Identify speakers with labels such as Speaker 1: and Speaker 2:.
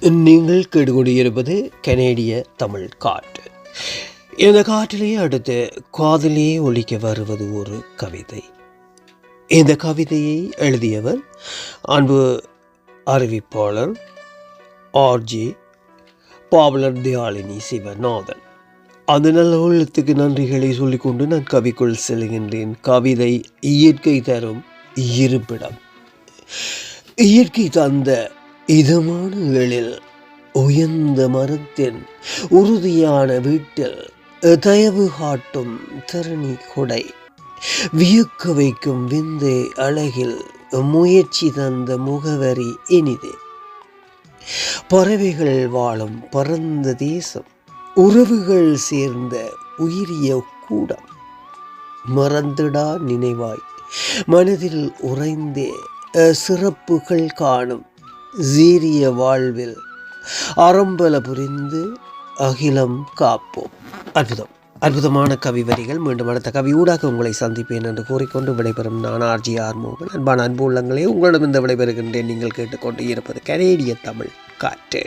Speaker 1: நீங்கள் கேட்டுக்கொண்டிருப்பது கனேடிய தமிழ் காற்று. இந்த காற்றிலேயே அடுத்து காதலே ஒழிக்க வருவது ஒரு கவிதை. இந்த கவிதையை எழுதியவர் அன்பு அறிவிப்பாளர் ஆர்ஜி பாவலர் தியாலினி சிவநாதன். அந்த நல்ல உள்ளத்துக்கு நன்றிகளை சொல்லிக்கொண்டு நான் கவிக்குள் செல்கின்றேன். கவிதை இயற்கை தரும் இருப்பிடம். இயற்கை தந்த இதமானங்களில் உயர்ந்த மரத்தின் உறுதியான வீட்டில் தயவு காட்டும் தரணி கொடை. வியக்க வைக்கும் விந்து அழகில் முயற்சி தந்த முகவரி இனிது. பறவைகள் வாழும் பரந்த தேசம் உறவுகள் சேர்ந்த உயிரிய கூடம். மறந்துடா நினைவாய் மனதில் உறைந்தே அஹ், சிறப்புகள் காணும் சீரிய வாழ்வில் அறம்பல புரிந்து அகிலம் காப்போம். அற்புதம். அற்புதமான கவி வரிகள். மீண்டும் அடுத்த கவி ஊடாக உங்களை சந்திப்பேன் என்று கூறிக்கொண்டு விடைபெறும் நான் ஆர்ஜி ஆர் மோகன். அன்பான அன்பு உள்ளங்களே உங்களிடம் இந்த விடைபெறுகின்றேன். நீங்கள் கேட்டுக்கொண்டு இருப்பது கனேடிய தமிழ் காற்று.